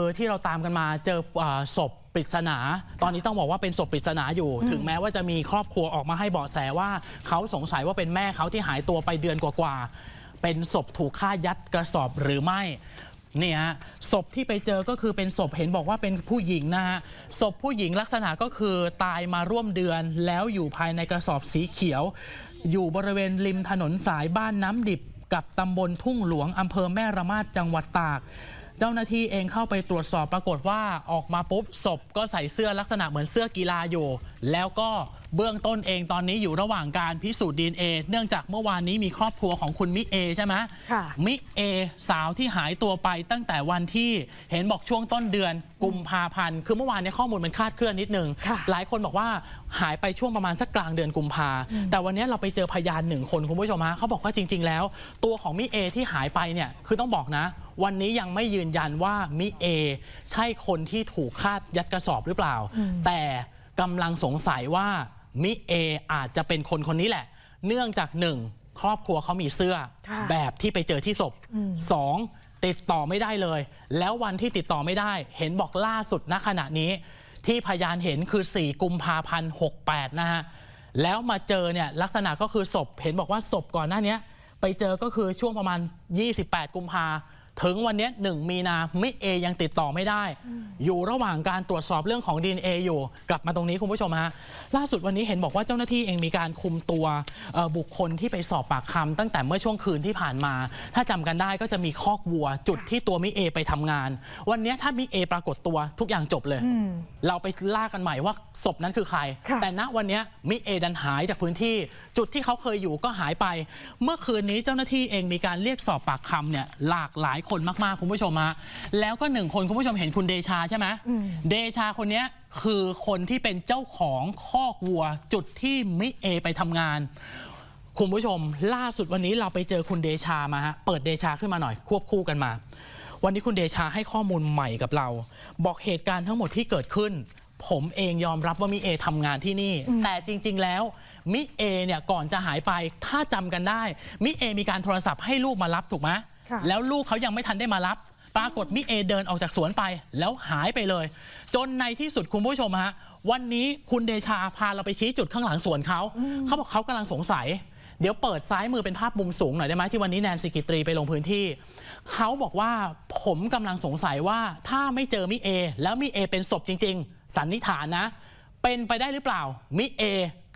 เออที่เราตามกันมาเจออ่าศพปริศนา ตอนนี้ต้องบอกว่าเป็นศพปริศนาอยู่ ถึงแม้ว่าจะมีครอบครัวออกมาให้เบาะแสว่า เขาสงสัยว่าเป็นแม่เขาที่หายตัวไปเดือนกว่าๆเป็นศพถูกฆ่ายัดกระสอบหรือไม่เนี่ยฮะศพที่ไปเจอก็คือเป็นศพเห็นบอกว่าเป็นผู้หญิงนะฮะศพผู้หญิงลักษณะก็คือตายมาร่วมเดือน แล้วอยู่ภายในกระสอบสีเขียว อยู่บริเวณริมถนนสายบ้านน้ำดิบ กับตำบลทุ่งหลวงอำเภอแม่ระมาดจังหวัดตาก เจ้าหน้าที่เองเข้าไปตรวจสอบปรากฏว่าออกมาปุ๊บศพก็ใส่เสื้อลักษณะเหมือนเสื้อกีฬาอยู่ แล้วก็ เบื้องต้นเองตอนนี้อยู่ระหว่างการพิสูจน์ดีเอเนื่องจากเมื่อวานนี้มีครอบครัวของคุณมิเอใช่ไหมค่ะมิเอสาวที่หายตัวไปตั้งแต่วันที่เห็นบอกช่วงต้นเดือนกุมภาพันธ์คือเมื่อวานในยข้อมูลมันคลาดเคลื่อนนิดนึง ค่ะหลายคนบอกว่าหายไปช่วงประมาณสักกลางเดือนกุมภาแต่วันนี้เราไปเจอพยานหนึ่งคนคุณผู้ชมฮะเขาบอกว่าจริง ๆ แล้ว ตัวของมิเอที่หายไปเนี่ยคือต้องบอกนะ วันนี้ยังไม่ยืนยันว่ามิเอใช่คนที่ถูกคาดยัดกระสอบหรือเปล่า แต่กำลังสงสัยว่า มิเออาจจะเป็นคนคนนี้แหละ เนื่องจากหนึ่งครอบครัวเขามีเสื้อค่ะแบบที่ไปเจอที่ศพสองติดต่อไม่ได้เลย แล้ววันที่ติดต่อไม่ได้ เห็นบอกล่าสุดณขณะนี้ ที่พยานเห็นคือ 4 กุมภาพันธ์68 นะฮะ แล้วมาเจอเนี่ยลักษณะก็คือศพ เห็นบอกว่าศพก่อนหน้าเนี้ยไปเจอก็คือช่วงประมาณ 28 กุมภา ถึงวันเนี้ย1มีนามิเอยังติดต่อไม่ได้ อยู่ระหว่างการตรวจสอบเรื่องของ DNA อยู่ กลับมาตรงนี้คุณผู้ชมฮะล่าสุดวันนี้เห็นบอกว่าเจ้าหน้าที่เองมีการคุมตัวเอ่อบุคคลที่ไปสอบปากคำตั้งแต่เมื่อช่วงคืนที่ผ่านมา ถ้าจำกันได้ก็จะมีคอกวัว จุดที่ตัวมิเอไปทำงาน วันเนี้ยถ้ามิเอปรากฏตัวทุกอย่างจบเลย เราไปล่ากันใหม่ว่าศพนั้นคือใครค่ะแต่ณวันเนี้ยมิเอดันหายจากพื้นที่ จุดที่เขาเคยอยู่ก็หายไป เมื่อคืนนี้เจ้าหน้าที่เองมีการเรียกสอบปากคำเนี่ยหลากหลายคนมากๆคุณผู้ชมฮะแล้วก็หนึ่งคนคุณผู้ชมเห็นคุณเดชาใช่ไหมเดชาคนเนี้ยคือคนที่เป็นเจ้าของคอกวัว จุดที่มิเอไปทำงาน คุณผู้ชม ล่าสุดวันนี้เราไปเจอคุณเดชามาฮะเปิดเดชาขึ้นมาหน่อย ควบคู่กันมา วันนี้คุณเดชาให้ข้อมูลใหม่กับเรา บอกเหตุการณ์ทั้งหมดที่เกิดขึ้น ผมเองยอมรับว่ามิเอทำงานที่นี่ แต่จริง ๆ แล้วมิเอเนี่ยก่อนจะหายไปถ้าจำกันได้มิเอมีการโทรศัพท์ให้ลูกมารับถูกไหมค่ะ แล้วลูกเขายังไม่ทันได้มารับ ปรากฏมิเอเดินออกจากสวนไป แล้วหายไปเลย จนในที่สุดคุณผู้ชมฮะวันนี้คุณเดชาพาเราไปชี้จุดข้างหลังสวนเขาเขาบอกเขากำลังสงสัย เดี๋ยวเปิดซ้ายมือเป็นภาพมุมสูงหน่อยได้ไหมที่วันนี้แนนซิกิตรีไปลงพื้นที่เขาบอกว่าผมกำลังสงสัยว่าถ้าไม่เจอมิเอ แล้วมิเอเป็นศพจริง ๆ สันนิษฐานนะ เป็นไปได้หรือเปล่ามิเอ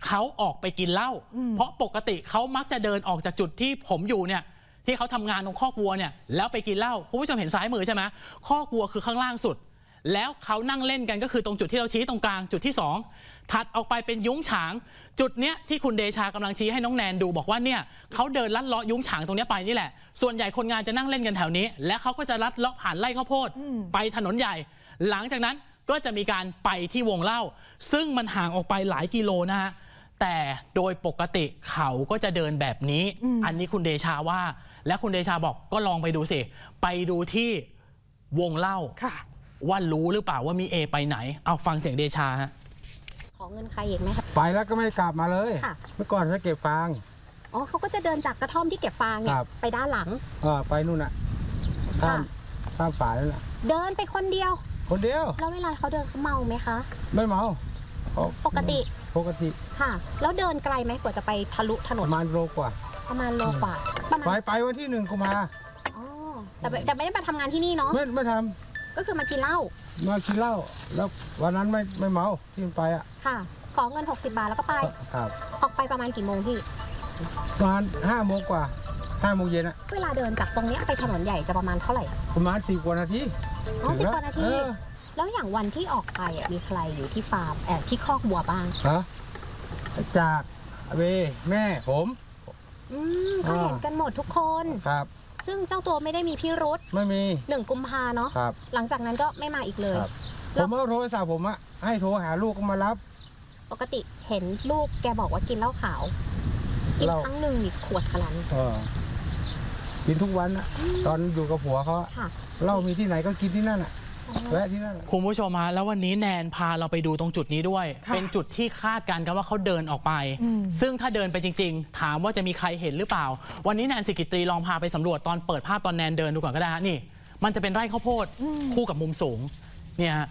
เขาออกไปกินเหล้าเพราะปกติเขามักจะเดินออกจากจุดที่ผมอยู่เนี่ย ที่เขาทำงานตรงคอกวัวเนี่ยแล้วไปกินเหล้าคุณผู้ชมเห็นซ้ายมือใช่ไหมคอกวัวคือข้างล่างสุด แล้วเขานั่งเล่นกันก็คือตรงจุดที่เราชี้ตรงกลางจุดที่ 2 ถัดออกไปเป็นยุ้งฉาง จุดเนี้ยที่คุณเดชากำลังชี้ให้น้องแนนดูบอกว่าเนี่ยเขาเดินลัดเลาะยุ้งฉางตรงเนี้ยไปนี่แหละ ส่วนใหญ่คนงานจะนั่งเล่นกันแถวนี้ และเขาก็จะลัดเลาะผ่านไร่ข้าวโพดไปถนนใหญ่ หลังจากนั้นก็จะมีการไปที่วงเล่า ซึ่งมันห่างออกไปหลายกิโลนะฮะแต่โดยปกติเขาก็จะเดินแบบนี้ อันนี้คุณเดชาว่า และคุณเดชาบอกก็ลองไปดูสิ ไปดูที่วงเล่าค่ะว่ารู้หรือเปล่าว่ามีเอไปไหน เอาฟังเสียงเดชาฮะขอเงินใครอีกไหมคะไปแล้วก็ไม่กลับมาเลยค่ะเมื่อก่อนจะเก็บฟางอ๋อเขาก็จะเดินจากกระท่อมที่เก็บฟางเนี่คยรับไปด้านหลังเออไปนู่นน่ะข้ามข้ามฝ่ายนั่นน่ะเดินไปคนเดียว คนเดียวแล้วเวลาเขาเดินเขาเมาไหมคะ ไม่เมาเขาปกติปกติค่ะ แล้วเดินไกลไหมกว่าจะไปทะลุถนปนระมาณโลกว่า ประมาณโลกว่าประไปมาณไปวันที่หนึ่งกุมภาอ๋อแต่ไม่แต่ไม่ได้มาทำงานที่นี่เนาะไม่ไม่ทก็คือมากินเหล้าำมากินเหล้าแล้ววันนั้นไม่ไม่เมาที่มันไปอะค่ะ ขอเงิน 60 บาทแล้วก็ไปครับออกไปประมาณกี่โมงพี่ ประมาณห้าโมงกว่าห้าโมงเย็นอะเวลาเดินจากตรงเนี้ยไปถนนใหญ่จะประมาณเท่าไหร่อะประมาณสี่กว่านาทีอ๋อถึสิงบแล้วกว่านาทีเออแล้วอย่างวันที่ออกไปอะมีใครอยู่ที่ฟาร์มแอบที่คอกวัวบ้าง ฮะจากเวแม่ผม อืมก็เห็นกันหมดทุกคน ครับ ซึ่งเจ้าตัวไม่ได้มีพิรุษไม่มีหนึ่งกุมภาเนาะครับ หลังจากนั้นก็ไม่มาอีกเลย ครับแล้ผวมเอาโทรศัพท์ผมอะให้โทรหาลูกก็มารับ ปกติเห็นลูกแกบอกว่ากินเหล้าขาว กินเหล้า ครั้งหนึ่งนี่ขวดขนาดนั้นเออกินทุกวันอะตอนอยู่กับผัวเขาอะค่ะ เหล้ามีที่ไหนก็กินที่นั่นอะ แวะที่นั่นอะคุณผู้ชมฮะแล้ววันนี้แนนพาเราไปดูตรงจุดนี้ด้วย ค่ะเป็นจุดที่คาดการณ์กันว่าเขาเดินออกไปอืมซึ่งถ้าเดินไปจริง ๆ ถามว่าจะมีใครเห็นหรือเปล่า วันนี้แนนสิกิตรีลองพาไปสำรวจตอนเปิดภาพตอนแนนเดินดูก่อนก็ได้ฮะนี่ มันจะเป็นไร่ข้าวโพดคู่กับมุมสูงเนี่ยฮะ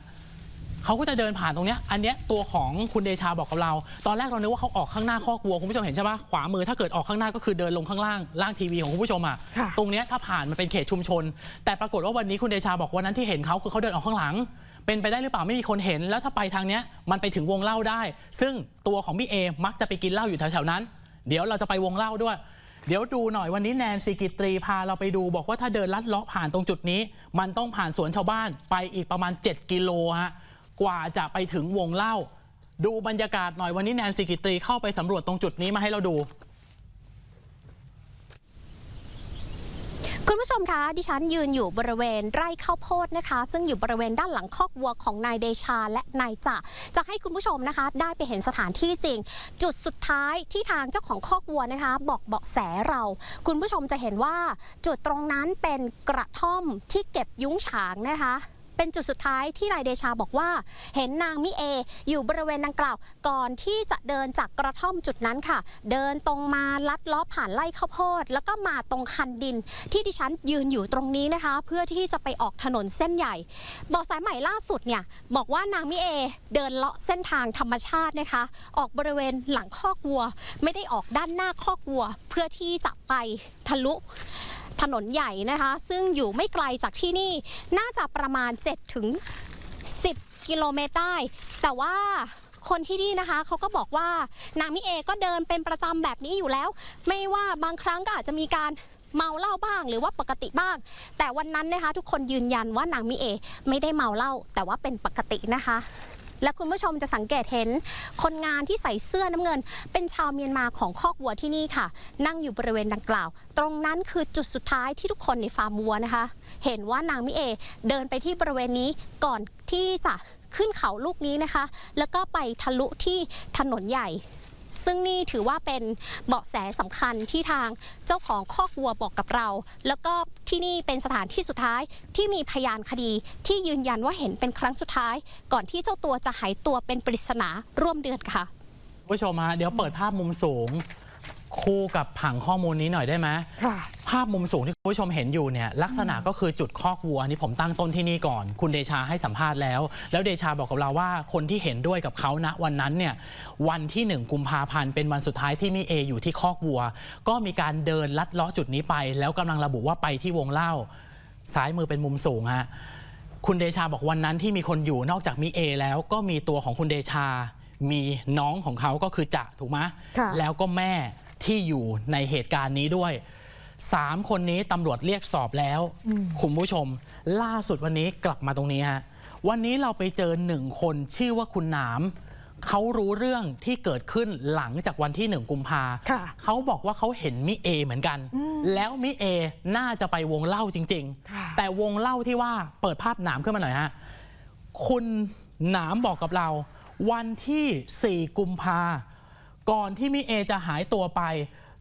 เขาก็จะเดินผ่านตรงเนี้ยอันเนี้ยตัวของคุณเดชาบอกกับเรา ตอนแรกเรานึกว่าเขาออกข้างหน้าคอกวัวคุณผู้ชมเห็นใช่ปะขวามือถ้าเกิดออกข้างหน้าก็คือเดินลงข้างล่างล่างทีวีของคุณผู้ชมอะค่ะ ตรงเนี้ยถ้าผ่านมันเป็นเขตชุมชน แต่ปรากฏว่าวันนี้คุณเดชาบอกวันนั้นที่เห็นเขาคือเขาเดินออกข้างหลัง เป็นไปได้หรือเปล่าไม่มีคนเห็น แล้วถ้าไปทางเนี้ยมันไปถึงวงเล่าได้ ซึ่งตัวของพี่เอมักจะไปกินเหล้าอยู่แถวๆนั้น เดี๋ยวเราจะไปวงเล่าด้วย เดี๋ยวดูหน่อยวันนี้แนนซีกิตรีพาเราไปดูบอกว่าถ้าเดินลัดเลาะผ่านตรงจุดนี้ มันต้องผ่านสวนชาวบ้านไปอีกประมาณ 7 กิโลฮะ กว่าจะไปถึงวงเล่า ดูบรรยากาศหน่อยวันนี้แนนซีกิตรีเข้าไปสำรวจตรงจุดนี้มาให้เราดูคุณผู้ชมคะดิฉันยืนอยู่บริเวณไร่ข้าวโพดนะคะ ซึ่งอยู่บริเวณด้านหลังคอกวัวของนายเดชาและนายจ่าจะให้คุณผู้ชมนะคะ ได้ไปเห็นสถานที่จริง จุดสุดท้ายที่ทางเจ้าของคอกวัวนะคะ บอกเบาะแสเรา คุณผู้ชมจะเห็นว่าจุดตรงนั้นเป็นกระท่อมที่เก็บยุ้งฉางนะคะ เป็นจุดสุดท้ายที่นายเดชาบอกว่า เห็นนางมิเอ อยู่บริเวณดังกล่าว ก่อนที่จะเดินจากกระท่อมจุดนั้นค่ะ เดินตรงมาลัดเล้อผ่านไร่ข้าวโพดแล้วก็มาตรงคันดิน ที่ดิฉันยืนอยู่ตรงนี้นะคะ เพื่อที่จะไปออกถนนเส้นใหญ่บอกสายใหม่ล่าสุดเนี่ยบอกว่านางมิเอ เดินเลาะเส้นทางธรรมชาตินะคะ ออกบริเวณหลังคอกวัว ไม่ได้ออกด้านหน้าคอกวัว เพื่อที่จะไปทะลุ ถนนใหญ่นะคะ ซึ่งอยู่ไม่ไกลจากที่นี่น่าจะประมาณ 7 ถึง 10 กิโลเมตรได้ แต่ว่าคนที่นี่นะคะเขาก็บอกว่านางมิเอก็เดินเป็นประจำแบบนี้อยู่แล้ว ไม่ว่าบางครั้งก็อาจจะมีการเมาเหล้าบ้างหรือว่าปกติบ้าง แต่วันนั้นนะคะ ทุกคนยืนยันว่านางมิเอ ไม่ได้เมาเหล้าแต่ว่าเป็นปกตินะคะ และคุณผู้ชมจะสังเกตเห็น คนงานที่ใส่เสื้อน้ำเงิน เป็นชาวเมียนมาของคอกวัวที่นี่ค่ะ นั่งอยู่บริเวณดังกล่าว ตรงนั้นคือจุดสุดท้ายที่ทุกคนในฟาร์มวัวนะคะ เห็นว่านางมิเอเดินไปที่บริเวณนี้ก่อนที่จะขึ้นเขาลูกนี้นะคะ แล้วก็ไปทะลุที่ถนนใหญ่ ซึ่งนี่ถือว่าเป็นเบาะแสสำคัญที่ทางเจ้าของคอกวัวบอกกับเรา แล้วก็ที่นี่เป็นสถานที่สุดท้ายที่มีพยานคดีที่ยืนยันว่าเห็นเป็นครั้งสุดท้าย ก่อนที่เจ้าตัวจะหายตัวเป็นปริศนาร่วมเดือนค่ะผู้ชมฮะเดี๋ยวเปิดภาพมุมสูง คู่กับผังข้อมูลนี้หน่อยได้ไหมค่ะภาพมุมสูงที่คุณผู้ชมเห็นอยู่เนี่ยลักษณะก็คือจุดคอกวัวอันนี้ผมตั้งต้นที่นี่ก่อน คุณเดชาให้สัมภาษณ์แล้ว แล้วเดชาบอกกับเราว่าคนที่เห็นด้วยกับเขาณวันนั้นเนี่ยวันที่หนึ่งกุมภาพันธ์เป็นวันสุดท้ายที่มิเออยู่ที่คอกวัว ก็มีการเดินลัดเลาะจุดนี้ไป แล้วกำลังระบุว่าไปที่วงเล่า ซ้ายมือเป็นมุมสูงฮะคุณเดชาบอกวันนั้นที่มีคนอยู่นอกจากมิเอแล้วก็มีตัวของคุณเดชามีน้องของเขาก็คือจะถูกไหมค่ะแล้วก็แม่ ที่อยู่ในเหตุการณ์นี้ด้วยสามคนนี้ตำรวจเรียกสอบแล้ว คุณผู้ชม ล่าสุดวันนี้กลับมาตรงนี้ฮะ วันนี้เราไปเจอหนึ่งคนชื่อว่าคุณหนาม เขารู้เรื่องที่เกิดขึ้นหลังจากวันที่หนึ่งกุมภาค่ะเขาบอกว่าเขาเห็นมิเอเหมือนกัน แล้วมิเอน่าจะไปวงเล่าจริง ค่ะๆ แต่วงเล่าที่ว่าเปิดภาพหนามขึ้นมาหน่อยฮะ คุณหนามบอกกับเรา วันที่ 4 กุมภา ก่อนที่มิเอจะหายตัวไป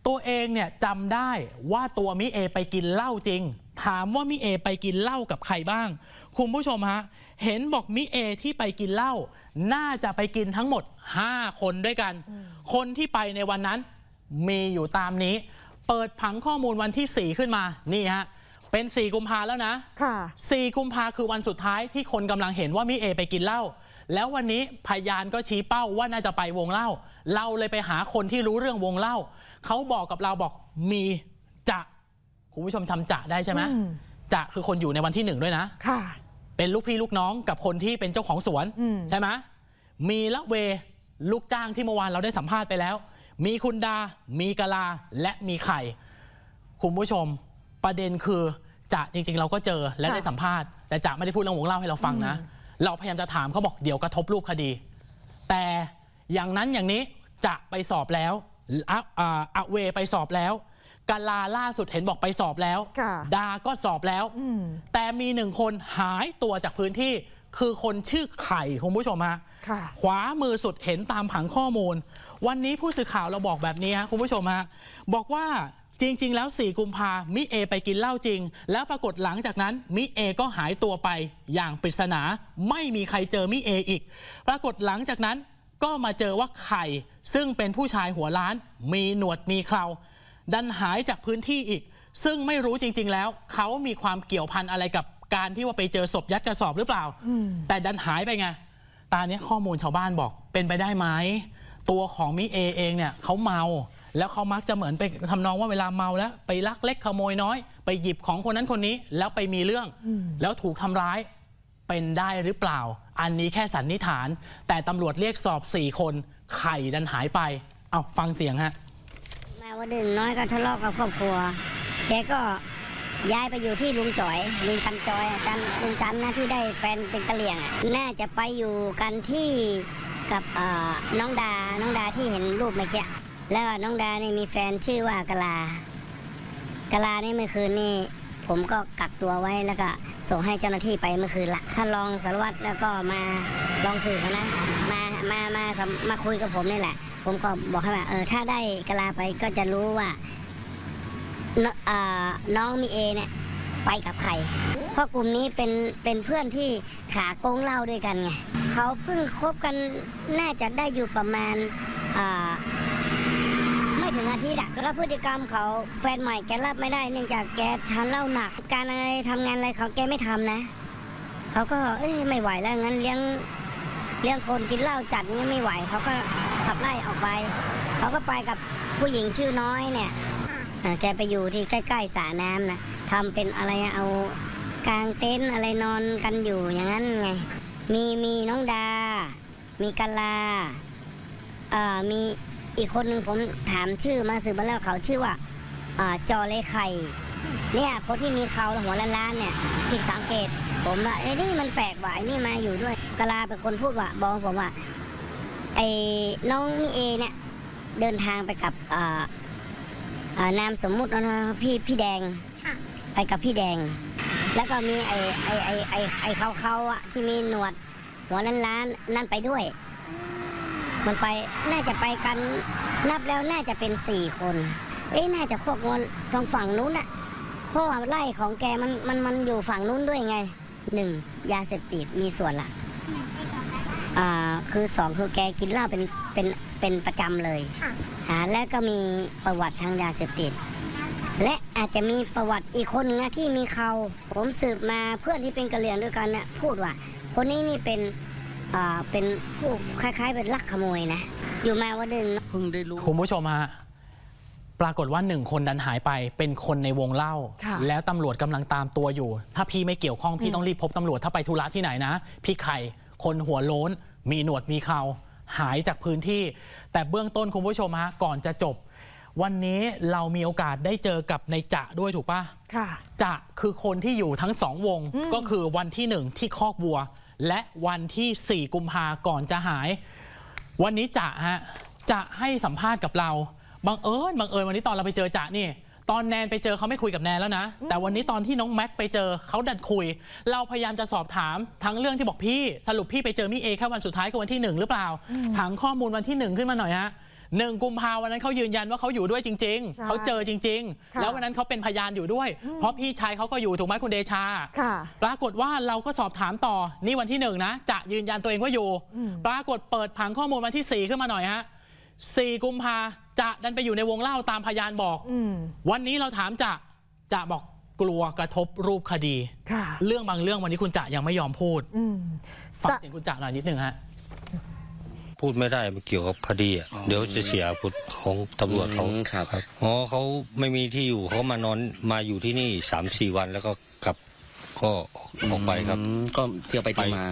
ตัวเองเนี่ยจำได้ว่าตัวมิเอไปกินเหล้าจริง ถามว่ามิเอไปกินเหล้ากับใครบ้าง คุณผู้ชมฮะ เห็นบอกมิเอที่ไปกินเหล้าน่าจะไปกินทั้งหมด 5 คนด้วยกัน คนที่ไปในวันนั้นมีอยู่ตามนี้ เปิดผังข้อมูลวันที่ 4 ขึ้นมานี่ฮะเป็น 4 กุมภาแล้วนะค่ะ4กุมภาคือวันสุดท้ายที่คนกำลังเห็นว่ามิเอไปกินเหล้า แล้ววันนี้พยานก็ชี้เป้าว่าน่าจะไปวงเล่า เราเลยไปหาคนที่รู้เรื่องวงเล่า เขาบอกกับเราบอกมีจะคุณผู้ชมจำจะได้ใช่ไหมอืม จะคือคนอยู่ในวันที่หนึ่งด้วยนะ ค่ะ เป็นลูกพี่ลูกน้องกับคนที่เป็นเจ้าของสวนอืม ใช่ไหมมีละเวลูกจ้างที่เมื่อวานเราได้สัมภาษณ์ไปแล้ว มีคุณดา มีกะลา และมีไข่ คุณผู้ชมประเด็นคือจะจริง ๆ เราก็เจอและค่ะได้สัมภาษณ์ แต่จะไม่ได้พูดเรื่องวงเล่าให้เราฟังนะ เราพยายามจะถามเขาบอกเดี๋ยวกระทบรูปคดี แต่อย่างนั้นอย่างนี้จะไปสอบแล้วอะอ่าอะเวไปสอบแล้วกาลาล่าสุดเห็นบอกไปสอบแล้วค่ะดาก็สอบแล้วอืมแต่มีหนึ่งคนหายตัวจากพื้นที่ คือคนชื่อไข่คุณผู้ชมฮะค่ะขวามือสุดเห็นตามผังข้อมูล วันนี้ผู้สื่อข่าวเราบอกแบบนี้ฮะคุณผู้ชมฮะบอกว่า จริง ๆ แล้ว 4 กุมภามิเอไปกินเหล้าจริง แล้วปรากฏหลังจากนั้นมิเอก็หายตัวไปอย่างปริศนาไม่มีใครเจอมิเออีก ปรากฏหลังจากนั้นก็มาเจอว่าไข่ ซึ่งเป็นผู้ชายหัวล้าน มีหนวดมีเคราดันหายจากพื้นที่อีก ซึ่งไม่รู้จริง ๆ แล้ว เขามีความเกี่ยวพันอะไรกับการที่ว่าไปเจอศพยัดกระสอบหรือเปล่า แต่ดันหายไปไงตาเนี้ยข้อมูลชาวบ้านบอกเป็นไปได้ไหมตัวของมิเอเองเนี่ยเขาเมา แล้วเขามักจะเหมือนไปทำนองว่าเวลาเมาแล้ว ไปลักเล็กขโมยน้อย ไปหยิบของคนนั้นคนนี้ แล้วไปมีเรื่อง แล้วถูกทำร้าย เป็นได้หรือเปล่า อันนี้แค่สันนิษฐาน แต่ตำรวจเรียกสอบ 4 คน ไข่ดันหายไป เอาฟังเสียงฮะ มาวันหนึ่งน้อยก็ทะเลาะกับครอบครัว แกก็ย้ายไปอยู่ที่ลุงจ๋อย ลุงจันจอยจันลุงจันนะที่ได้แฟนเป็นกะเหรี่ยงอะน่าจะไปอยู่กันที่กับเอ่อน้องดา น้องดาที่เห็นรูปเมื่อกี้ แล้วน้องดานี่มีแฟนชื่อว่ากะลากะลานี่เมื่อคืนนี่ผมก็กักตัวไว้แล้วก็ส่งให้เจ้าหน้าที่ไปเมื่อคืนละท่านรองสารวัตรแล้วก็มาลองสื่อเขานะมามามามมาคุยกับผมนี่แหละ ผมก็บอกให้ว่าเออถ้าได้กะลาไปก็จะรู้ว่าน,น้องมีเอเนี่ยไปกับใคร เพราะกลุ่มนี้เป็นเป็นเพื่อนที่ขาโกงเล้าด้วยกันไงเขาเพิ่งคบกันน่าจะได้อยู่ประมาณอ่า ทิตย์อะแล้วพฤติกรรมเขาแฟนใหม่แกรับไม่ได้ เนื่องจากแกทานเหล้าหนัก การอะไรทำงานอะไรเขาแกไม่ทำนะ เขาก็เอ้ยไม่ไหวแล้วงั้นเลี้ยงเลี้ยงคนกินเหล้าจัดงี้ไม่ไหว เขาก็ขับไล่ออกไป เขาก็ไปกับผู้หญิงชื่อน้อยเนี่ยแกไปอยู่ที่ใกล้ๆสระน้ำนะทำเป็นอะไรเอากลางเต็นท์อะไรนอนกันอยู่อย่างนั้นไง มีมีน้องดา มีกะลาเอ่อมี อีกคนหนึ่งผมถามชื่อมาสืบมาแล้วเขาชื่อว่าอ่าจอเลไข่เนี่ยคนที่มีเขาหัวล้านๆเนี่ยผิดสังเกต ผมว่าไอ้ยนี่มันแปลกว่ะไอ้นี่มาอยู่ด้วยกะลาเป็นคนพูดว่าบอกผมว่าไอ้น้องมีเอเนี่ยเดินทางไปกับอ่าอ่านามสมมุตินะพี่พี่แดงค่ะไปกับพี่แดง แล้วก็มีไอ้ไอ้ไอ้ไอ้ไอ้เขาเขาๆอะที่มีหนวดหัวล้านล้านๆนั่นไปด้วย มันไปน่าจะไปกันนับแล้วน่าจะเป็นสี่คน เอ๊ะน่าจะโคกงอนทางฝั่งนู้นอะเพราะว่าไล่ของแกมันมันมันอยู่ฝั่งนู้นด้วยไงหนึ่งยาเสพติดมีส่วนละอ่าคือสองคือแกกินเหล้าเป็นเป็นเป็นประจำเลยค่ะอ่าและก็มีประวัติทางยาเสพติดและอาจจะมีประวัติอีกคนนึงนะที่มีเขาผมสืบมาเพื่อนที่เป็นกะเหรี่ยงด้วยกันเนี่ยพูดว่า คนนี้นี่เป็น อ่าเป็นผู้คล้าย ๆ เป็นลักขโมยนะ อยู่มาวันหนึ่งเพิ่งได้รู้ คุณผู้ชมฮะปรากฏว่าหนึ่งคนดันหายไปเป็นคนในวงเล่า ค่ะแล้วตำรวจกำลังตามตัวอยู่ ถ้าพี่ไม่เกี่ยวข้องพี่ต้องรีบพบตำรวจถ้าไปธุระที่ไหนนะ พี่ไข่คนหัวโล้น มีหนวดมีเขา หายจากพื้นที่ แต่เบื้องต้นคุณผู้ชมฮะก่อนจะจบ วันนี้เรามีโอกาสได้เจอกับในจะด้วยถูกปะ ค่ะ จะคือคนที่อยู่ทั้งสองวงอืมก็คือวันที่หนึ่งที่คอกวัว และวันที่ 4 กุมภาก่อนจะหาย วันนี้จะฮะจะให้สัมภาษณ์กับเราบังเอิญบังเอิญวันนี้ตอนเราไปเจอจะนี่ ตอนแนนไปเจอเขาไม่คุยกับแนนแล้วนะ แต่วันนี้ตอนที่น้องแม็กไปเจอเขาดันคุย เราพยายามจะสอบถามทั้งเรื่องที่บอกพี่ สรุปพี่ไปเจอมิเอแค่วันสุดท้ายคือวันที่หนึ่งหรือเปล่าถามข้อมูลวันที่หนึ่งขึ้นมาหน่อยฮะ หนึ่งกุมภาวันนั้นเขายืนยันว่าเขาอยู่ด้วยจริง ใช่ๆ เขาเจอจริงค่ะๆแล้ววันนั้นเขาเป็นพยานอยู่ด้วยเพราะพี่ชายเขาก็อยู่ถูกไหมคุณเดชา ค่ะ ปรากฏว่าเราก็สอบถามต่อนี่วันที่หนึ่งนะ จะยืนยันตัวเองว่าอยู่ อืม ปรากฏเปิดผังข้อมูลวันที่ 4 ขึ้นมาหน่อยฮะสี่กุมภาจะดันไปอยู่ในวงเล่าตามพยานบอก อืมวันนี้เราถามจะจะบอกกลัวกระทบรูปคดี ค่ะ เรื่องบางเรื่องวันนี้คุณจะยังไม่ยอมพูดอืมฟังจะเสียงคุณจะหน่อยนิดนึงฮะ พูดไม่ได้มันเกี่ยวกับคดีอะเดี๋ยวจะเสียผลของตำรวจเขาอืมครับ อ๋อเขาไม่มีที่อยู่เขามานอนมาอยู่ที่นี่สามสี่วันแล้วก็กลับก็ออกไปครับ อืมก็เที่ยวไปเที่ยวมา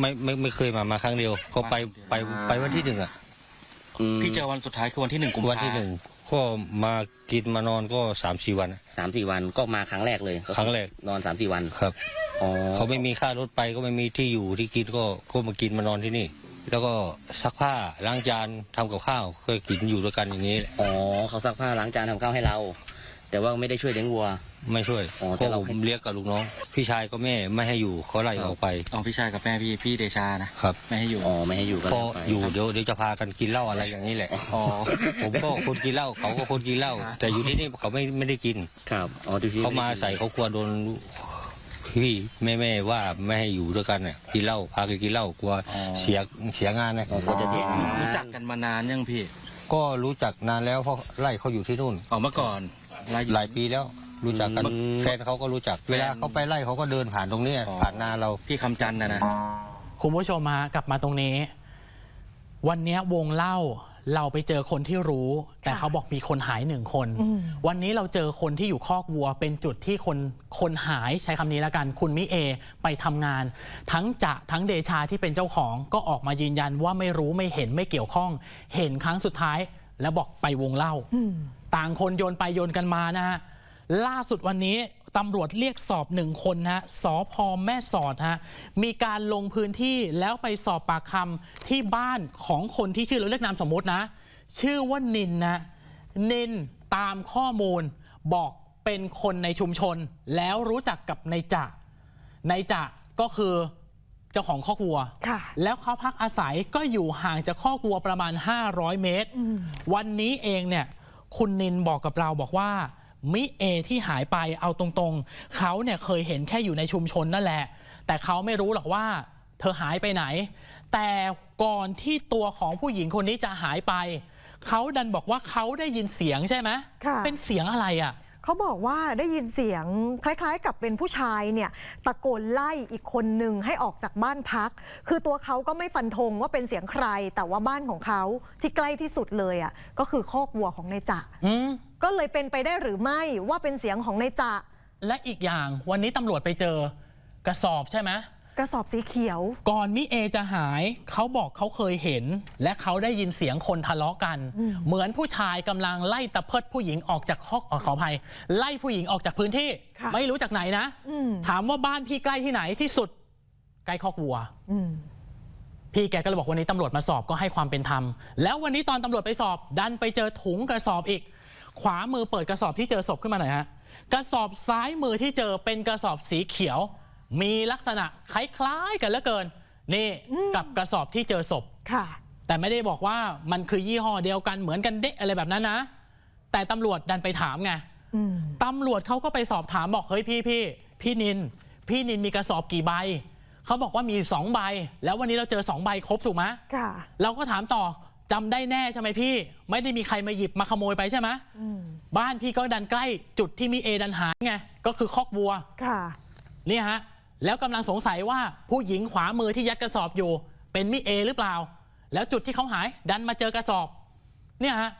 ไม่ไม่ไม่เคยมามาครั้งเดียวก็ไปไปไปวันที่หนึ่งอะ อืมพี่เจอวันสุดท้ายคือวันที่หนึ่งกุมภาวันที่หนึ่งก็มากินมานอนก็สามสี่วันอะสามสี่วันก็มาครั้งแรกเลยครั้งแรก นอนสามสี่วันครับ อ๋อเขาไม่มีค่ารถไปก็ไม่มีที่อยู่ที่กินก็ก็มากินมานอนที่นี่ แล้วก็ซักผ้าล้างจานทำกับข้าวเคยกินอยู่ด้วยกันอย่างนี้แหละอ๋อเขาซักผ้าล้างจานทำข้าวให้เรา แต่ว่าไม่ได้ช่วยเลี้ยงวัว ไม่ช่วยอ๋อเพแต่ราะเรา ผมเลี้ยงกับลูกน้อง พี่ชายก็แม่ไม่ให้อยู่เขาไล่ครับออกไปอ๋อพี่ชายกับแม่พี่พี่เดชานะครับไม่ให้อยู่อ๋อไม่ให้อยู่ก็พอแล้วไปอยู่เดี๋ยวเดี๋ยวจะพากันกินเหล้าอะไรอย่างนี้แหละอ๋อผมก็คนกินเหล้าเขาก็คนกินเหล้าแต่อยู่ที่นี่เขาไม่ไม่ได้กิน ครับอ๋อดูที่เขามาใส่เขากลัวโดน พี่แม่แม่ว่าไม่ให้อยู่ด้วยกันเนี่ยกินเหล้าพากันกินเหล้ากลัวเสียเสียงานนะอ๋อก็จะเสียงานรู้จักกันมานานยังพี่ก็รู้จักนานแล้วเพราะไล่เขาอยู่ที่นู่นอ๋อเมื่อก่อนไล่อยู่ หลายปีแล้วรู้จักกันอืม แฟนเขาก็รู้จักแฟนเวลาเขาไปไล่เขาก็เดินผ่านตรงเนี้ยอ๋อ ผ่านหน้าเรา พี่คำจันทร์นะนะ คุณผู้ชมมากลับมาตรงนี้ วันเนี้ยวงเล่า เราไปเจอคนที่รู้ แต่เขาบอกมีคนหายหนึ่งคน วันนี้เราเจอคนที่อยู่คอกวัว เป็นจุดที่คนคนหายใช้คำนี้แล้วกัน คุณมิเอไปทำงาน ทั้งจะทั้งเดชาที่เป็นเจ้าของก็ออกมายืนยันว่าไม่รู้ไม่เห็นไม่เกี่ยวข้อง เห็นครั้งสุดท้าย แล้วบอกไปวงเล่า ต่างคนโยนไปโยนกันมานะฮะล่าสุดวันนี้ ตำรวจเรียกสอบหนึ่งคนนะฮะสพแม่สอดฮะ มีการลงพื้นที่แล้วไปสอบปากคำที่บ้านของคนที่ชื่อเราเรียกนามสมมตินะ ชื่อว่านินนะนินตามข้อมูลบอกเป็นคนในชุมชน แล้วรู้จักกับนายจะนายจะก็คือเจ้าของคอกวัวค่ะแล้วเขาพักอาศัยก็อยู่ห่างจากคอกวัวประมาณ 500 เมตร วันนี้เองเนี่ยคุณนินบอกกับเราบอกว่า มิเอที่หายไปเอาตรงๆ เขาเนี่ยเคยเห็นแค่อยู่ในชุมชนนั่นแหละ แต่เขาไม่รู้หรอกว่าเธอหายไปไหน แต่ก่อนที่ตัวของผู้หญิงคนนี้จะหายไป เขาดันบอกว่าเขาได้ยินเสียงใช่ไหมค่ะเป็นเสียงอะไรอะเขาบอกว่าได้ยินเสียงคล้าย ๆ กับเป็นผู้ชายเนี่ยตะโกนไล่อีกคนหนึ่งให้ออกจากบ้านพัก คือตัวเขาก็ไม่ฟันธงว่าเป็นเสียงใคร แต่ว่าบ้านของเขาที่ใกล้ที่สุดเลยอะก็คือคอกวัวของนายจะอืม ก็เลยเป็นไปได้หรือไม่ว่าเป็นเสียงของนายจะและอีกอย่างวันนี้ตำรวจไปเจอกระสอบใช่ไหมกระสอบสีเขียว ก่อนมิเอจะหายเขาบอกเขาเคยเห็น และเขาได้ยินเสียงคนทะเลาะกัน เหมือนผู้ชายกำลังไล่ตะเพิดผู้หญิงออกจากคอกเอ่อขออภัย ไล่ผู้หญิงออกจากพื้นที่ ค่ะ ไม่รู้จากไหนนะ อืมถามว่าบ้านพี่ใกล้ที่ไหนที่สุด ใกล้คอกวัว อืมพี่แกก็เลยบอกวันนี้ตำรวจมาสอบก็ให้ความเป็นธรรม แล้ววันนี้ตอนตำรวจไปสอบ ดันไปเจอถุงกระสอบอีก ขวามือเปิดกระสอบที่เจอศพขึ้นมาหน่อยฮะกระสอบซ้ายมือที่เจอเป็นกระสอบสีเขียว มีลักษณะคล้ายๆกันเหลือเกิน นี่กับกระสอบที่เจอศพค่ะ แต่ไม่ได้บอกว่ามันคือยี่ห้อเดียวกันเหมือนกันเดะอะไรแบบนั้นนะ แต่ตำรวจดันไปถามไงอืมตำรวจเขาก็ไปสอบถามบอกเฮ้ยพี่พี่พี่นิน พี่นินมีกระสอบกี่ใบเขาบอกว่ามีสองใบ แล้ววันนี้เราเจอสองใบครบถูกไหมค่ะเราก็ถามต่อ จำได้แน่ใช่ไหมพี่ ไม่ได้มีใครมาหยิบมาขโมยไปใช่ไหมอืมบ้านพี่ก็ดันใกล้จุดที่มีเอดันหายไงก็คือคอกวัวค่ะเนี่ยฮะแล้วกำลังสงสัยว่าผู้หญิงขวามือที่ยัดกระสอบอยู่ เป็นมิเอหรือเปล่า แล้วจุดที่เขาหาย ดันมาเจอกระสอบ เนี่ยฮะ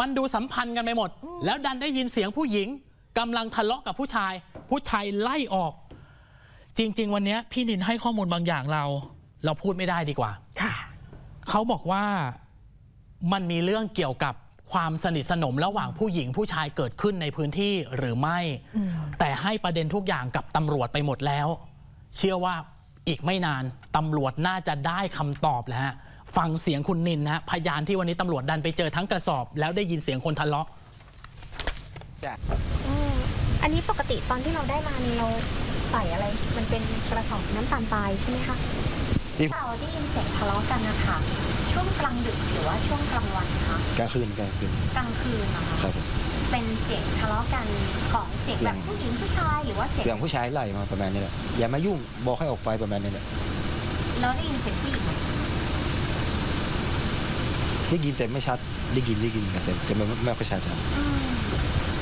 มันดูสัมพันธ์กันไปหมด แล้วดันได้ยินเสียงผู้หญิงกำลังทะเลาะกับผู้ชาย ผู้ชายไล่ออก จริง ๆ วันเนี้ยพี่นินให้ข้อมูลบางอย่างเรา เราพูดไม่ได้ดีกว่า ค่ะเขาบอกว่า มันมีเรื่องเกี่ยวกับความสนิทสนมระหว่างผู้หญิงผู้ชายเกิดขึ้นในพื้นที่หรือไม่อืมแต่ให้ประเด็นทุกอย่างกับตำรวจไปหมดแล้ว เชื่อว่าอีกไม่นานตำรวจน่าจะได้คำตอบแล้วฮะฟังเสียงคุณนินนะฮะพยานที่วันนี้ตำรวจดันไปเจอทั้งกระสอบ แล้วได้ยินเสียงคนทะเลาะอืมอันนี้ปกติตอนที่เราได้มานี่เราใส่อะไร มันเป็นกระสอบน้ำตาลทรายใช่ไหมคะที่ เราได้ยินเสียงทะเลาะกันนะคะ ช่วงกลางดึกหรือว่าช่วงกลางวันคะกลางคืนกลางคืนกลางคืนนะคะครับผมเป็นเสียงทะเลาะกันของเสียงเสีแบยงบผู้หญิงผู้ชายหรือว่าเสียงเสียงผู้ชายไล่มาประมาณนี้แหละอย่ามายุ่งบอกให้ออกไปประมาณนี้แหละแล้วได้ยินเสียงผู้หญิงไหมได้ยินแต่ไม่ชัดได้ยินได้ยินแต่แต่ไม่ไม่ค่อยชัดครับอืม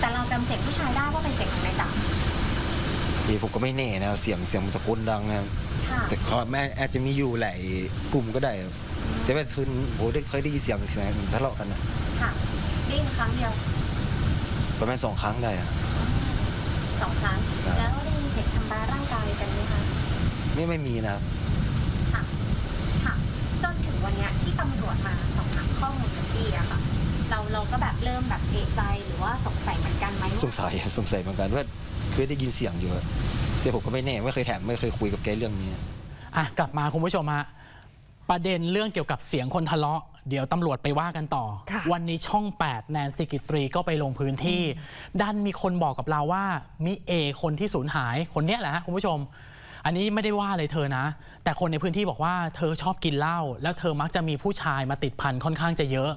แต่เราจำเสียงผู้ชายได้ว่าเป็นเสียงของนายจ๋านี่ผมก็ไม่แน่นะเสียงเสียงมันตะโกนดังนะครับค่ะ แต่เขาแม่อาจจะมีอยู่หลายกลุ่มก็ได้ครับ แต่ว่าคืนโหได้เคยได้ยินเสียงเสียงทะเลาะกันนะค่ะได้ยินครั้งเดียวประมาณสองครั้งได้อะสองครั้งครับแล้วได้ยินเสียงทำร้ายร่างกายกันไหมคะไม่ไม่มีนะครับค่ะค่ะจนถึงวันเนี้ยที่ตำรวจมาสอบถามข้อมูลกับพี่อะค่ะเราเราก็แบบเริ่มแบบเอะใจหรือว่าสงสัยเหมือนกันไหมว่าสงสัยสงสัยเหมือนกันว่าเคยได้ยินเสียงอยู่อะแต่ผมก็ไม่แน่ไม่เคยแถามไม่เคยคุยกับแกเรื่องนี้อะกลับมาคุณผู้ชมฮะ ประเด็นเรื่องเกี่ยวกับเสียงคนทะเลาะ เดี๋ยวตำรวจไปว่ากันต่อค่ะวันนี้ช่อง 8 แนนซิกิตรีก็ไปลงพื้นที่ ดันมีคนบอกกับเราว่า มิเอคนที่สูญหายคนเนี้ยแหละฮะคุณผู้ชม อันนี้ไม่ได้ว่าอะไรเธอนะ แต่คนในพื้นที่บอกว่าเธอชอบกินเหล้าแล้วเธอมักจะมีผู้ชายมาติดพันค่อนข้างจะเยอะ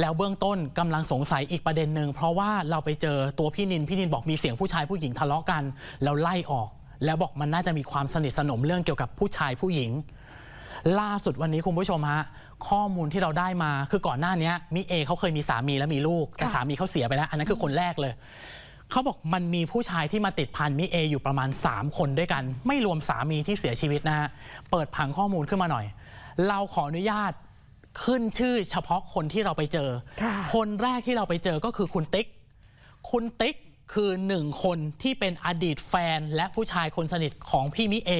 แล้วเบื้องต้นกำลังสงสัยอีกประเด็นหนึ่งเพราะว่าเราไปเจอตัวพี่นินพี่นินบอกมีเสียงผู้ชายผู้หญิงทะเลาะกัน แล้วไล่ออก แล้วบอกมันน่าจะมีความสนิทสนมเรื่องเกี่ยวกับผู้ชายผู้หญิง ล่าสุดวันนี้คุณผู้ชมฮะข้อมูลที่เราได้มาคือก่อนหน้านี้มิเอเขาเคยมีสามีแล้วมีลูก แต่ค่ะสามีเขาเสียไปแล้ว อันนั้นคือคนแรกเลยเขาบอกมันมีผู้ชายที่มาติดพันมิเออยู่ประมาณ 3 คนด้วยกัน ไม่รวมสามีที่เสียชีวิตนะฮะเปิดผังข้อมูลขึ้นมาหน่อย เราขออนุญาตขึ้นชื่อเฉพาะคนที่เราไปเจอค่ะคนแรกที่เราไปเจอก็คือคุณติ๊ก คุณติ๊ก คือหนึ่งคนที่เป็นอดีตแฟนและผู้ชายคนสนิทของพี่มิเอ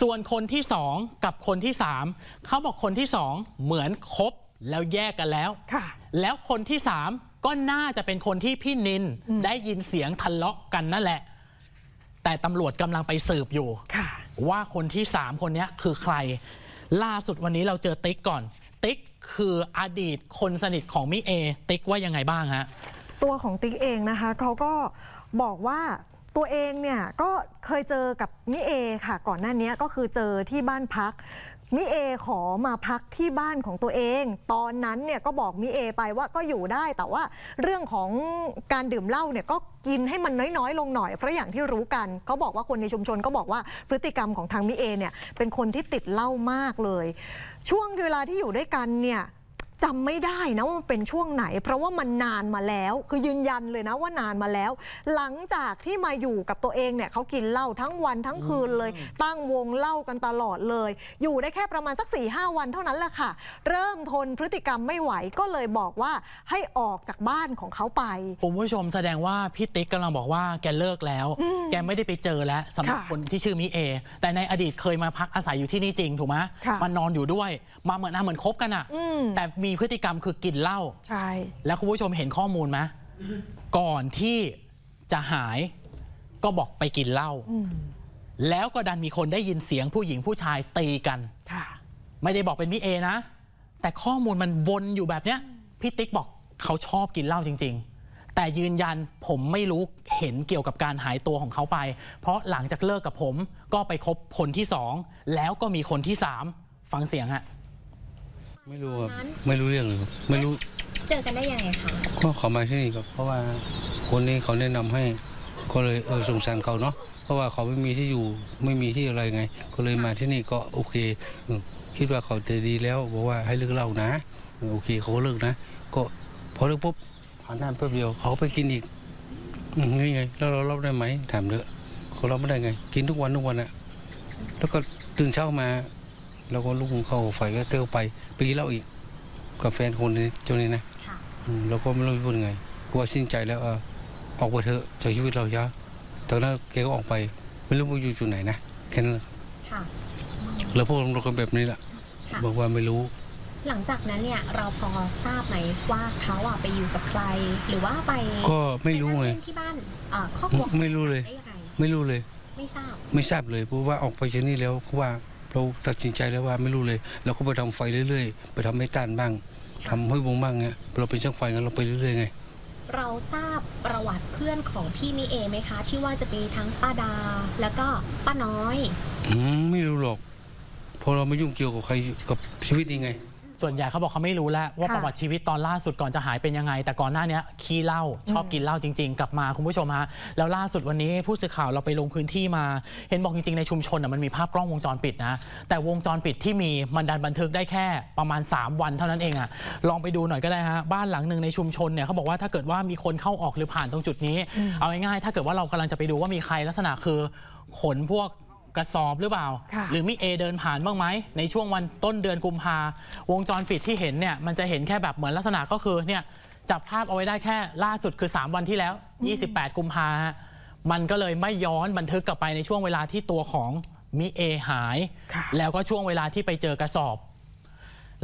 ส่วนคนที่สองกับคนที่สามเขาบอกคนที่สองเหมือนคบแล้วแยกกันแล้วค่ะแล้วคนที่สามก็น่าจะเป็นคนที่พี่นินได้ยินเสียงทะเลาะกันนั่นแหละ แต่ตำรวจกำลังไปสืบอยู่ค่ะว่าคนที่สามคนเนี้ยคือใคร ล่าสุดวันนี้เราเจอติ๊กก่อน ติ๊กคืออดีตคนสนิทของมิเอ ติ๊กว่ายังไงบ้างฮะ ตัวของติ๊กเองนะคะเขาก็บอกว่าตัวเองเนี่ยก็เคยเจอกับมิเอค่ะ ก่อนหน้านี้ก็คือเจอที่บ้านพักมิเอขอมาพักที่บ้านของตัวเอง ตอนนั้นเนี่ยก็บอกมิเอไปว่าก็อยู่ได้ แต่ว่าเรื่องของการดื่มเหล้าเนี่ยก็กินให้มันน้อยๆ ลงหน่อย เพราะอย่างที่รู้กันเขาบอกว่าคนในชุมชนก็บอกว่าพฤติกรรมของทางมิเอเนี่ยเป็นคนที่ติดเหล้ามากเลย ช่วงเวลาที่อยู่ด้วยกันเนี่ย จำไม่ได้นะว่ามันเป็นช่วงไหน เพราะว่ามันนานมาแล้ว คือยืนยันเลยนะว่านานมาแล้ว หลังจากที่มาอยู่กับตัวเองเนี่ยเขากินเหล้าทั้งวันทั้งคืนเลย ตั้งวงเหล้ากันตลอดเลย อยู่ได้แค่ประมาณสัก4ี่ห้าวันเท่านั้นแหละค่ะ เริ่มทนพฤติกรรมไม่ไหวก็เลยบอกว่าให้ออกจากบ้านของเขาไป คุณผู้ชมแสดงว่าพี่ติ๊กกำลังบอกว่าแกเลิกแล้วแกไม่ได้ไปเจอแล้วสำหรับค่ะคนที่ชื่อมิเอ แต่ในอดีตเคยมาพักอาศัยอยู่ที่นี่จริงถูกไหมค่ะมานอนอยู่ด้วย มาเหมือนอะเหมือนคบกันอะอืม แต่มีพฤติกรรมคือกินเหล้าใช่ แล้วคุณผู้ชมเห็นข้อมูลไหมก่อนที่จะหายก็บอกไปกินเหล้าอืมแล้วก็ดันมีคนได้ยินเสียงผู้หญิงผู้ชายตีกันค่ะไม่ได้บอกเป็นมิเอนะ แต่ข้อมูลมันวนอยู่แบบเนี้ยพี่ติ๊กบอกเขาชอบกินเหล้าจริง ๆ แต่ยืนยันผมไม่รู้เห็นเกี่ยวกับการหายตัวของเขาไป เพราะหลังจากเลิกกับผมก็ไปคบคนที่สองแล้วก็มีคนที่สามฟังเสียงฮะ ไม่รู้ครับไม่รู้เรื่องเลยครับไม่รู้เจอกันได้ยังไงคะก็เขามาที่นี่ครับเพราะว่าคนนี้เขาแนะนำให้ก็เลยเออสงสารเขาเนาะเพราะว่าเขาไม่มีที่อยู่ไม่มีที่อะไรไง ก็เลยมาที่นี่ก็โอเคเออคิดว่าเขาจะดีแล้วบอกว่าให้เลิกเหล้านะเออโอเคเขาก็เลิกนะ ก็พอเลิกปุ๊บผ่านหน้าแป๊บเดียวเขาไปกินอีกอืมนี่ไงแล้วเรารับได้ไหมถามเถอะเขารับไม่ได้ไง กินทุกวันทุกวันอะแล้วก็ตื่นเช้ามา แล้วก็ลูกเข้าไฟก็เที่ยวไปไปกินเหล้าอีกกับแฟนคนนี้เจ้านี้นะค่ะอืมเราก็ไม่รู้จะพูดยังไงกลัวสิ้นใจแล้วเออออกไปเถอะจากชีวิตเราเยอะตอนนั้นแกก็ออกไป ไม่รู้ว่าอยู่จุดไหนนะแค่นั้นแหละค่ะแล้วพวกเราก็แบบนี้แหละค่ะบอกว่าไม่รู้ หลังจากนั้นเนี่ยเราพอทราบไหมว่าเขาอะไปอยู่กับใคร หรือว่าไปก็ไม่รู้ไงปนั่เล่นที่บ้านเอ่อครอบครัวไม่รู้เลยได้ยังไงไม่รู้เลย ไม่ทราบ ไม่ทราบเลยเพราะว่าออกไปจากนี่แล้วเพราะว่า เราตัดสินใจแล้วว่าไม่รู้เลย เราก็ไปทำไฟเรื่อยๆ ไปทำให้ต้านบ้างทำห้อยวงบ้างเงี้ยเราเป็นช่างไฟงั้นเราไปเรื่อยๆไงเราทราบประวัติเพื่อนของพี่มิเอไหมคะ ที่ว่าจะมีทั้งป้าดาแล้วก็ป้าน้อย อืมไม่รู้หรอกเพราะเราไม่ยุ่งเกี่ยวกับใครกับชีวิตนี่ไง ส่วนใหญ่เขาบอกเขาไม่รู้แล้วว่าค่ะประวัติชีวิตตอนล่าสุดก่อนจะหายเป็นยังไง แต่ก่อนหน้านี้ขี้เหล้าชอบกินเหล้าจริง ๆ กลับมาคุณผู้ชมฮะแล้วล่าสุดวันนี้ผู้สื่อข่าวเราไปลงพื้นที่มา เห็นบอกจริง ๆ ในชุมชนน่ะมันมีภาพกล้องวงจรปิดนะ แต่วงจรปิดที่มีมันดันบันทึกได้แค่ประมาณ 3 วันเท่านั้นเองอะลองไปดูหน่อยก็ได้ฮะบ้านหลังหนึ่งในชุมชนเนี่ยเขาบอกว่าถ้าเกิดว่ามีคนเข้าออกหรือผ่านตรงจุดนี้ เอาง่ายๆถ้าเกิดว่าเรากำลังจะไปดูว่ามีใครลักษณะคือขนพวก กระสอบหรือเปล่าค่ะหรือมีเอเดินผ่านบ้างไหมในช่วงวันต้นเดือนกุมภาวงจรปิดที่เห็นเนี่ยมันจะเห็นแค่แบบเหมือนลักษณะก็คือเนี่ยจับภาพเอาไว้ได้แค่ล่าสุดคือ 3 วันที่แล้ว 28 กุมภาฮะมันก็เลยไม่ย้อนบันทึกกลับไปในช่วงเวลาที่ตัวของมิเอหายค่ะแล้วก็ช่วงเวลาที่ไปเจอกระสอบ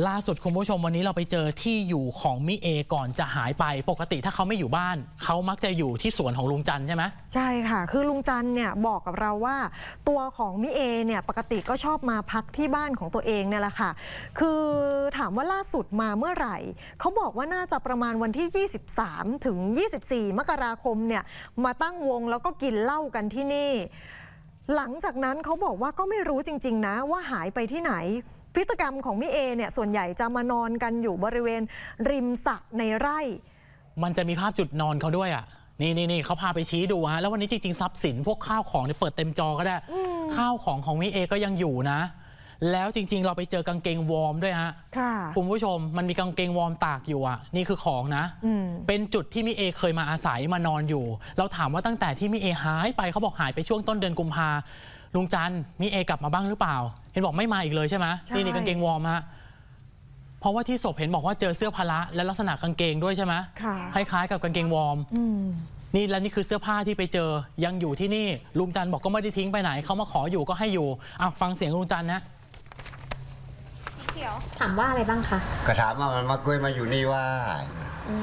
ล่าสุดคุณผู้ชมวันนี้เราไปเจอที่อยู่ของมิเอก่อนจะหายไปปกติถ้าเขาไม่อยู่บ้าน เขามักจะอยู่ที่สวนของลุงจันใช่ไหมใช่ค่ะ คือลุงจันเนี่ยบอกกับเราว่า ตัวของมิเอเนี่ยปกติก็ชอบมาพักที่บ้านของตัวเองเนี่ยแหละค่ะ คือถามว่าล่าสุดมาเมื่อไหร่ เขาบอกว่าน่าจะประมาณวันที่ 23 ถึง 24 มกราคมเนี่ยมาตั้งวงแล้วก็กินเหล้ากันที่นี่ หลังจากนั้นเขาบอกว่าก็ไม่รู้จริง ๆ นะว่าหายไปที่ไหน ฤติกรรมของมิเอเนี่ยส่วนใหญ่จะมานอนกันอยู่บริเวณริมสระในไร่ มันจะมีภาพจุดนอนเขาด้วยอะนี่นี่นี่เขาพาไปชี้ดูฮะแล้ววันนี้จริงๆทรัพย์สินพวกข้าวของเนี่ยเปิดเต็มจอก็ได้ ข้าวของของมิเอก็ยังอยู่นะ แล้วจริง ๆ เราไปเจอกางเกงวอร์มด้วยฮะค่ะคุณผู้ชมมันมีกางเกงวอร์มตากอยู่อะ นี่คือของนะอืมเป็นจุดที่มิเอเคยมาอาศัยมานอนอยู่ เราถามว่าตั้งแต่ที่มิเอหายไปเขาบอกหายไปช่วงต้นเดือนกุมภาลุงจันทร์มิเอกลับมาบ้างหรือเปล่าเห็นบอกไม่มาอีกเลยใช่ไหมใช่ นี่นี่กางเกงวอร์มฮะเพราะว่าที่ศพเห็นบอกว่าเจอเสื้อพละและลักษณะกางเกงด้วยใช่ไหมค่ะ คล้ายๆกับกางเกงวอร์ม อืม นี่และนี่คือเสื้อผ้าที่ไปเจอยังอยู่ที่นี่ลุงจันทร์บอกก็ไม่ได้ทิ้งไปไหนเขามาขออยู่ก็ให้อยู่อะฟังเสียงลุงจันทร์นะถามว่าอะไรบ้างคะ ก็ถามว่ามันมาเกยมาอยู่นี่ว่า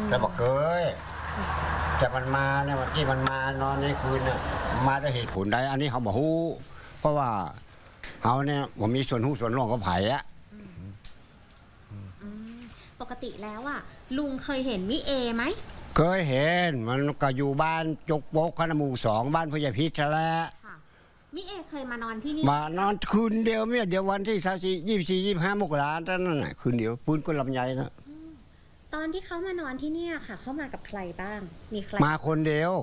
แล้วบอกเกยแต่มันมาเนี่ยวันที่มันมานอนในคืนน่ะมาด้วยเหตุผลใดอันนี้เขาบอกฮู้เพราะว่า เขาเนี่ยผมมีส่วนหู้ส่วนร่วมกับไผ่อะปกติแล้วอะ ลุงเคยเห็นมิเอไหมเคยเห็นมันก็อยู่บ้านจกโปกคณะหมู่สองบ้านพญาพิษนั่นแหละมิเอเคยมานอนที่นี่มานอนคืนเดียวเมียเดียววันที่สามสี่ยี่สี่ยี่ห้ามกราตอนนั้นน่ะคืนเดียวปืนก็ลำไยนะตอนที่เขามานอนที่เนี่ยค่ะเขามากับใครบ้าง มีใครมาคนเดียว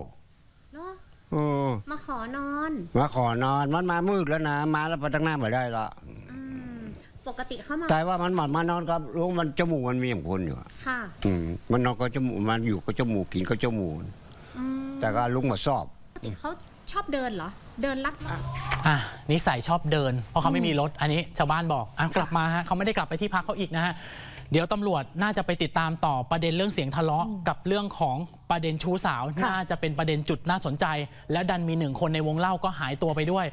เนาะ เออมาขอนอนมาขอนอนมันมามืดแล้วนะมาแล้วไปตั้งหน้าไม่ได้ละอืมปกติเขามา แต่ว่ามันหมัดมานอนกับลุงมันจมูกมันมีอย่างคนอยู่อะค่ะ อืมมันนอนก็จมูกมันอยู่ก็จมูกกินก็จมูกอืมแต่ก็ลุงมาสอบ ปกติเขาชอบเดินเหรอ เดินลัดอะนิสัยชอบเดิน เพราะเขาไม่มีรถ อันนี้ชาวบ้านบอกอะกลับมาฮะเขาไม่ได้กลับไปที่พักเขาอีกนะฮะ เดี๋ยวตำรวจน่าจะไปติดตามต่อประเด็นเรื่องเสียงทะเลาะกับเรื่องของประเด็นชู้สาว น่าจะเป็นประเด็นจุดน่าสนใจ และดันมีหนึ่งคนในวงเล่าก็หายตัวไปด้วย